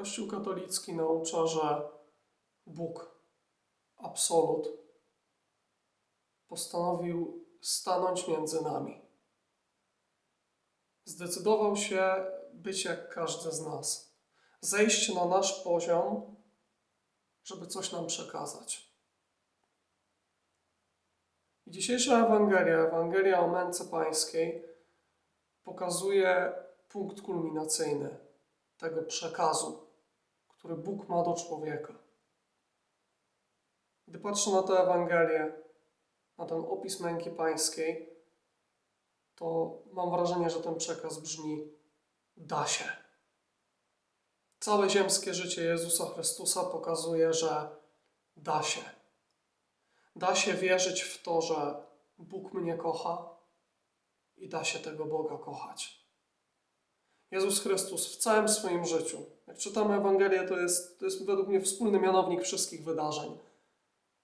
Kościół katolicki naucza, że Bóg, absolut, postanowił stanąć między nami. Zdecydował się być jak każdy z nas, zejść na nasz poziom, żeby coś nam przekazać. I dzisiejsza Ewangelia, Ewangelia o męce pańskiej, pokazuje punkt kulminacyjny tego przekazu, który Bóg ma do człowieka. Gdy patrzę na tę Ewangelię, na ten opis męki pańskiej, to mam wrażenie, że ten przekaz brzmi: da się. Całe ziemskie życie Jezusa Chrystusa pokazuje, że da się. Da się wierzyć w to, że Bóg mnie kocha i da się tego Boga kochać. Jezus Chrystus w całym swoim życiu, jak czytamy Ewangelię, to jest, to jest według mnie wspólny mianownik wszystkich wydarzeń.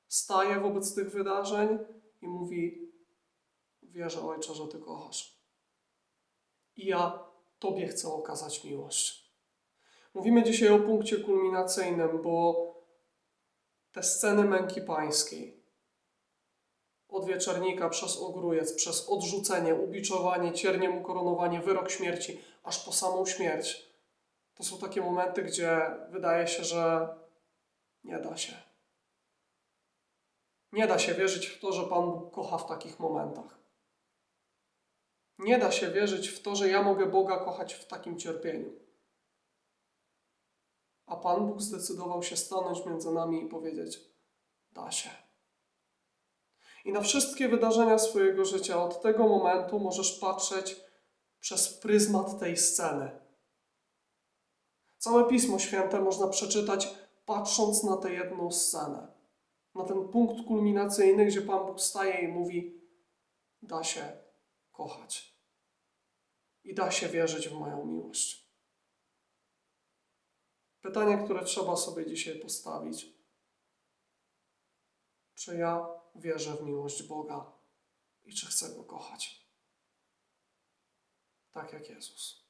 Staje wobec tych wydarzeń i mówi: Wierzę, Ojcze, że Ty kochasz. I ja Tobie chcę okazać miłość. Mówimy dzisiaj o punkcie kulminacyjnym, bo te sceny męki pańskiej, od wieczornika przez ogrójec, przez odrzucenie, ubiczowanie, cierniem ukoronowanie, wyrok śmierci, aż po samą śmierć. To są takie momenty, gdzie wydaje się, że nie da się. Nie da się wierzyć w to, że Pan Bóg kocha w takich momentach. Nie da się wierzyć w to, że ja mogę Boga kochać w takim cierpieniu. A Pan Bóg zdecydował się stanąć między nami i powiedzieć: Da się. I na wszystkie wydarzenia swojego życia od tego momentu możesz patrzeć przez pryzmat tej sceny. Całe Pismo Święte można przeczytać patrząc na tę jedną scenę, na ten punkt kulminacyjny, gdzie Pan Bóg staje i mówi: Da się kochać i da się wierzyć w moją miłość. Pytanie, które trzeba sobie dzisiaj postawić: czy ja wierzę w miłość Boga i czy chcę Go kochać? Tak jak Jezus.